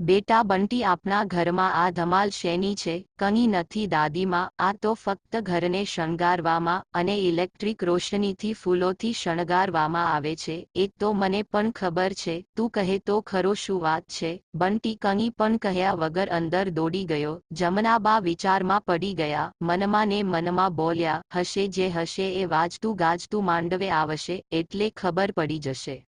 બેટા બંટી આપણા ઘરમાં આ ધમાલ શેની છે? કંઈ નથી દાદીમાં, આ તો ફક્ત ઘરને શણગારવામાં અને ઇલેક્ટ્રિક રોશનીથી ફૂલોથી શણગારવામાં આવે છે. એ તો મને પણ ખબર છે. તું કહે તો ખરો શું વાત છે? બંટી કંઈ પણ કહ્યા વગર અંદર દોડી ગયો. જમનાબા વિચારમાં પડી ગયા. મનમાં ને મનમાં બોલ્યા, હશે જે હશે એ વાજતું ગાજતું માંડવે આવશે એટલે ખબર પડી જશે.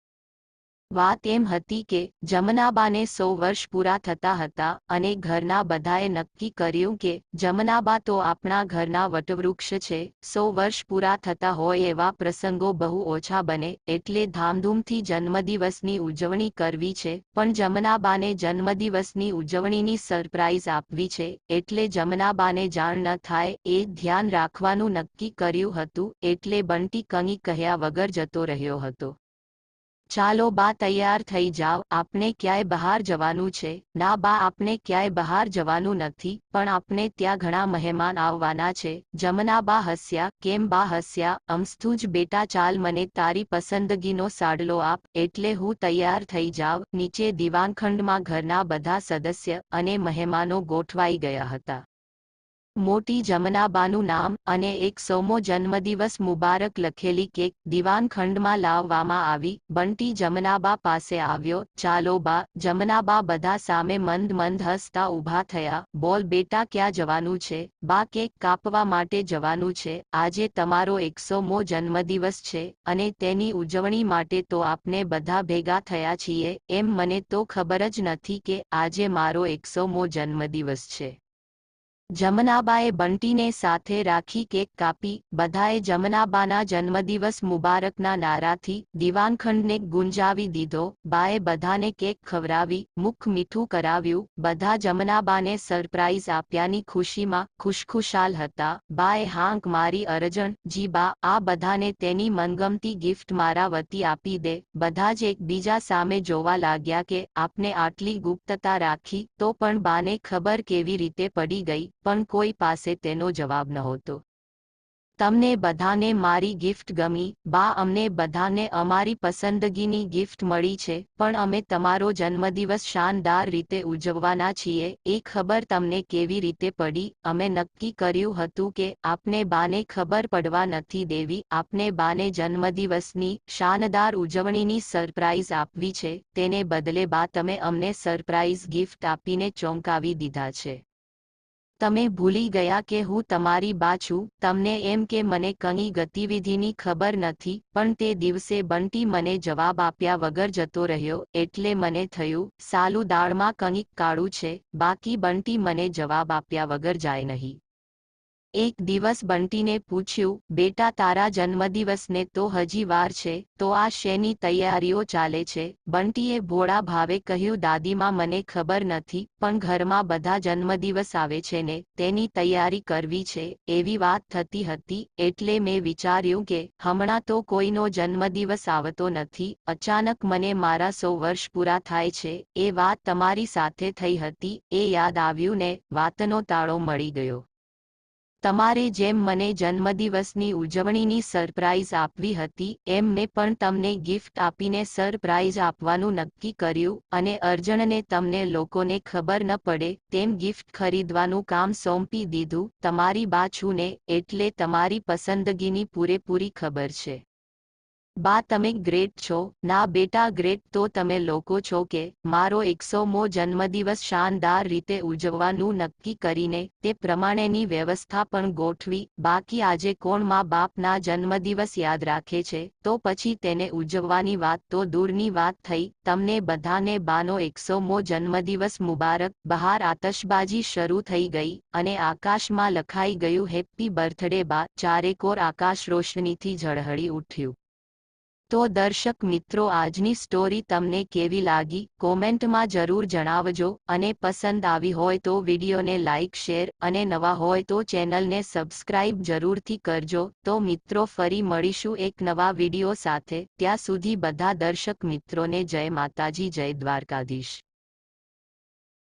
વાત એમ હતી કે જમનાબાને સો વર્ષ પૂરા થતા હતા અને ઘરના બધાએ નક્કી કર્યું કે જમનાબા તો આપણા ઘરના વટવૃક્ષ છે, સો વર્ષ પૂરા થતા હોય એવા પ્રસંગો બહુ ઓછા બને એટલે ધામધૂમથી જન્મદિવસની ઉજવણી કરવી છે, પણ જમનાબાને જન્મદિવસની ઉજવણીની સરપ્રાઇઝ આપવી છે એટલે જમનાબાને જાણ ન થાય એ ધ્યાન રાખવાનું નક્કી કર્યું હતું એટલે બંટી કંઈ કહ્યા વગર જતો રહ્યો હતો. ચાલો બા તૈયાર થઈ જાવ આપણે ક્યાંય બહાર જવાનું છે? ના બા આપણે ક્યાંય બહાર જવાનું નથી, પણ આપણે ત્યાં ઘણા મહેમાન આવવાના છે. જમના બા હસ્યા, કેમ બા હસ્યા? અમસ્તું જ બેટા ચાલ, મને તારી પસંદગીનો સાડલો આપ, એટલે હું તૈયાર થઈ જાવ. નીચે દિવાનખંડમાં ઘરના બધા સદસ્ય અને મહેમાનો ગોઠવાઈ ગયા હતા. મોટી જમનાબાનું નામ અને એક સોમો જન્મદિવસ મુબારક લખેલી કેક દિવાનખંડમાં લાવવામાં આવી. બંટી જમનાબા પાસે આવ્યો. ચાલો બા, જમનાબા બધા સામે મંદ મંદ હસતા ઊભા થયા. બોલ, બેટા, ક્યાં જવાનું છે? બા, કેક કાપવા માટે જવાનું છે. આજે તમારો એકસોમો જન્મદિવસ છે અને તેની ઉજવણી માટે તો આપને બધા ભેગા થયા છીએ. એમ મને તો ખબર જ નથી કે આજે મારો એકસોમો જન્મદિવસ છે. જમનાબાએ બંટીને સાથે રાખી કેક કાપી. બધાએ જમનાબાના જન્મદિવસ મુબારકના નારાથી દિવાનખંડને ગુંજાવી દીધો. બાએ બધાને કેક ખવરાવી મુખ મીઠું કરાવ્યું. બધા જમનાબાને સરપ્રાઈઝ આપ્યાની ખુશીમાં ખુશખુશાલ હતા. બાએ હાંક મારી, અરજણ, જી બા, આ બધાને તેની મનગમતી ગિફ્ટ મારા વતી આપી દે. બધા જ એકબીજા સામે જોવા લાગ્યા કે, આપને આટલી ગુપ્તતા રાખી, તો પણ બાને ખબર કેવી રીતે પડી ગઈ? પણ કોઈ પાસે તેનો જવાબ નહોતો. તમને બધાને મારી ગિફ્ટ ગમી, બા, અમને બધાને અમારી પસંદગીની ગિફ્ટ મળી છે, પણ અમે તમારો જન્મદિવસ શાનદાર રીતે ઉજવવાના છીએ, એ ખબર તમને કેવી રીતે પડી અમે નક્કી કર્યું હતું કે આપને બાને ખબર પડવા નથી દેવી, આપને બાને જન્મદિવસની શાનદાર ઉજવણીની સરપ્રાઇઝ આપવી છે, તેને બદલે બા, તમે અમને સરપ્રાઇઝ ગિફ્ટ આપીને ચોંકાવી દીધા છે. તમે ભૂલી ગયા કે હું તમારી બા છું, તમને એમ કે મને કંઈ ગતિવિધિની ખબર નથી, પણ તે દિવસે બંટી મને જવાબ આપ્યા વગર જતો રહ્યો, એટલે મને થયું, સાલું દાળમાં કંઈક કાળું છે, બાકી બંટી મને જવાબ આપ્યા વગર જાય નહીં. એક દિવસ બંટીને પૂછ્યું, બેટા, તારા જન્મદિવસને તો હજી વાર છે, તો આ શેની તૈયારીઓ ચાલે છે? બંટીએ ભોળા ભાવે કહ્યું, દાદીમાં મને ખબર નથી, પણ ઘરમાં બધા જન્મદિવસ આવે છે ને, તેની તૈયારી કરવી છે. એવી વાત થતી હતી, એટલે મેં વિચાર્યું કે, હમણાં તો કોઈનો જન્મદિવસ આવતો નથી, અચાનક મને મારા સો વર્ષ પૂરા થાય છે. એ વાત તમારી સાથે થઈ હતી, એ યાદ આવ્યું ને, વાતનો તાળો મળી ગયો. તમારે જેમ મને જન્મદિવસની ઉજવણીની સરપ્રાઈઝ આપવી હતી એમ મેં પણ તમને ગિફ્ટ આપીને સરપ્રાઈઝ આપવાનું નક્કી કર્યું અને અર્જણને તમને લોકોને ખબર ન પડે તેમ ગિફ્ટ ખરીદવાનું કામ સોંપી દીધું. તમારી બા ને એટલે તમારી પસંદગીની પૂરેપૂરી ખબર છે. બા તમે ગ્રેટ છો, ના બેટા ગ્રેટ તો તમે લોકો છો કે મારો એકસોમો જન્મદિવસ શાનદાર રીતે ઉજવવાનું નક્કી કરીને તે પ્રમાણેની વ્યવસ્થા પણ ગોઠવી, બાકી આજે કોણ મા બાપના જન્મદિવસ યાદ રાખે છે, તો પછી તેને ઉજવવાની વાત તો દૂરની વાત થઈ, તમને બધાને બાનો એકસોમો જન્મદિવસ મુબારક, બહાર આતશબાજી શરૂ થઈ ગઈ અને આકાશમાં લખાઈ ગયું, હેપ્પી બર્થડે બા, ચારેકોર આકાશ રોશનીથી ઝળહળી ઉઠ્યું. તો દર્શક મિત્રો, આજની સ્ટોરી તમને કેવી લાગી? કોમેન્ટમાં જરૂર જણાવજો અને પસંદ આવી હોય તો વિડીયોને લાઇક શેર અને નવા હોય તો ચેનલને સબસ્ક્રાઇબ જરૂરથી કરજો. તો મિત્રો, ફરી મળીશું એક નવા વીડિયો સાથે. ત્યાં સુધી બધા દર્શક મિત્રોને જય માતાજી, જય દ્વારકાધીશ.